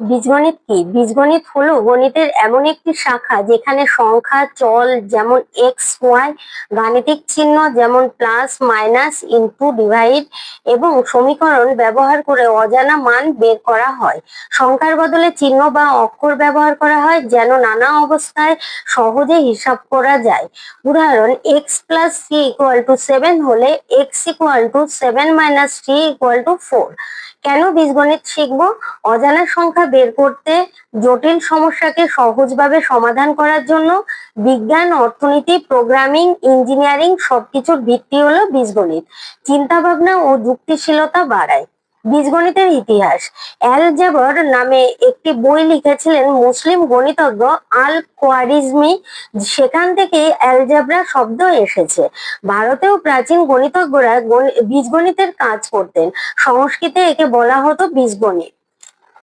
বীজগণিত কি? বীজগণিত হলো গণিতের এমন একটি শাখা যেখানে সংখ্যা, চল যেমন এক্স ওয়াই গাণিতিক চিহ্ন যেমন প্লাস মাইনাস ইনটু ডিভাইড এবং সমীকরণ ব্যবহার করে অজানা মান বের করা হয়। সংখ্যার বদলে চিহ্ন বা অক্ষর ব্যবহার করা হয় যেন নানা অবস্থায় সহজে হিসাব করা যায়। উদাহরণ X plus three equal to seven হলে X equal to seven minus three equal to four কেন বীজগণিত শিখব? অজানা সংখ্যা বের করতে জটিল সমস্যাকে সহজভাবে সমাধান করার জন্য বিজ্ঞান, অর্থনীতি প্রোগ্রামিং ইঞ্জিনিয়ারিং সবকিছুর ভিত্তি হলো বীজগণিত। চিন্তা ভাবনা ও যুক্তিশীলতা বাড়ায়। বীজগণিতের ইতিহাস। অ্যালজেবর নামে একটি বই লিখেছিলেন মুসলিম গণিতজ্ঞ আল কোয়ারিজমি সেখান থেকে অ্যালজেব্রা শব্দ এসেছে। ভারতেও প্রাচীন গণিতজ্ঞরা বীজগণিতের কাজ করতেন। সংস্কৃতে একে বলা হতো বীজগণিত।